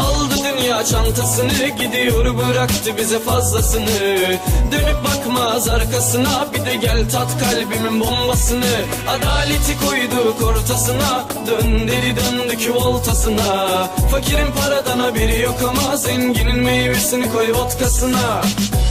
Aldı dünya çantasını gidiyor bıraktı bize fazlasını. Dönüp bakmaz arkasına bir de gel tat kalbimin bombasını. Adaleti koyduk ortasına dön dedi döndük voltasına. Fakirin paradan haberi yok ama zenginin meyvesini koy vodkasına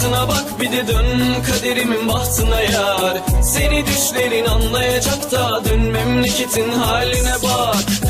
rahatına bak bir de dön kaderimin bahtına yar. Seni düşlerin anlayacak da dön memleketin haline bak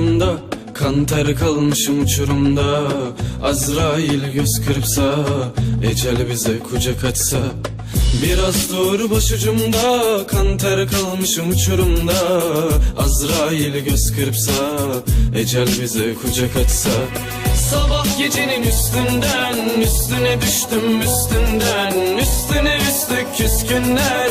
başucumda Kan kalmışım uçurumda. Azrail göz kırpsa Ecel bize kucak açsa Biraz dur başucumda Kan ter kalmışım uçurumda. Azrail göz kırpsa Ecel bize kucak açsa Sabah gecenin üstünden Üstüne düştüm üstünden. Üstüne üstlük küskünler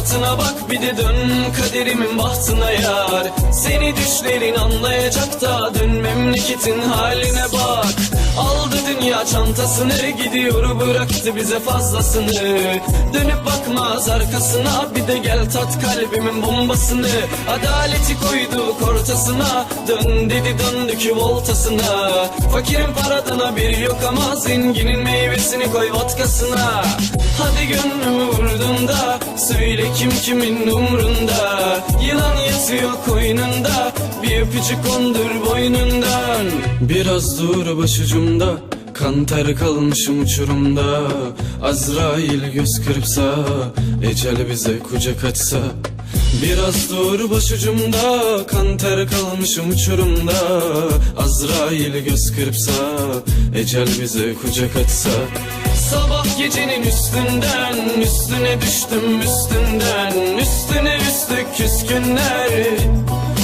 rahatına bak bir de dön kaderimin bahtına yar. Seni düşlerin anlayacak da dön memleketin haline bak. Aldı dünya çantasını gidiyor bıraktı bize fazlasını. Dönüp bakmaz arkasına bir de gel tat kalbimin bombasını. Adaleti koyduk ortasına dön dedi döndük voltasına Fakirin paradan haberi yok ama zenginin meyvesini koy vodkasına Hadi gönlümü vurdun da Söyle kim kimin umrunda. Yılan yatıyor koynunda Bir öpücük kondur boynundan. Biraz dur başucumda Kan ter kalmışım uçurumda. Azrail göz kırpsa Ecel bize kucak açsa Biraz dur başucumda Kan ter kalmışım uçurumda. Azrail göz kırpsa Ecel bize kucak açsa Sabah gecenin üstünden Üstüne düştüm üstünden. Üstüne üstlük küskünler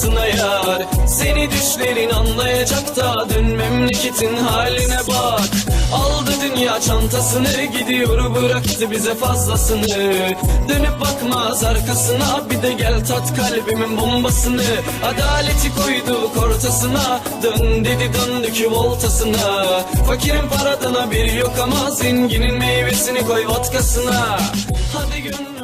bahtsına yar. Seni düşlerin anlayacak da dön memleketin haline bak. Aldı dünya çantasını gidiyor bıraktı bize fazlasını. Dönüp bakmaz arkasına bir de gel tat kalbimin bombasını. Adaleti koyduk ortasına dön dedi döndük voltasına Fakirin paradına bir yok ama zenginin meyvesini koy vodkasına. Hadi gönlüm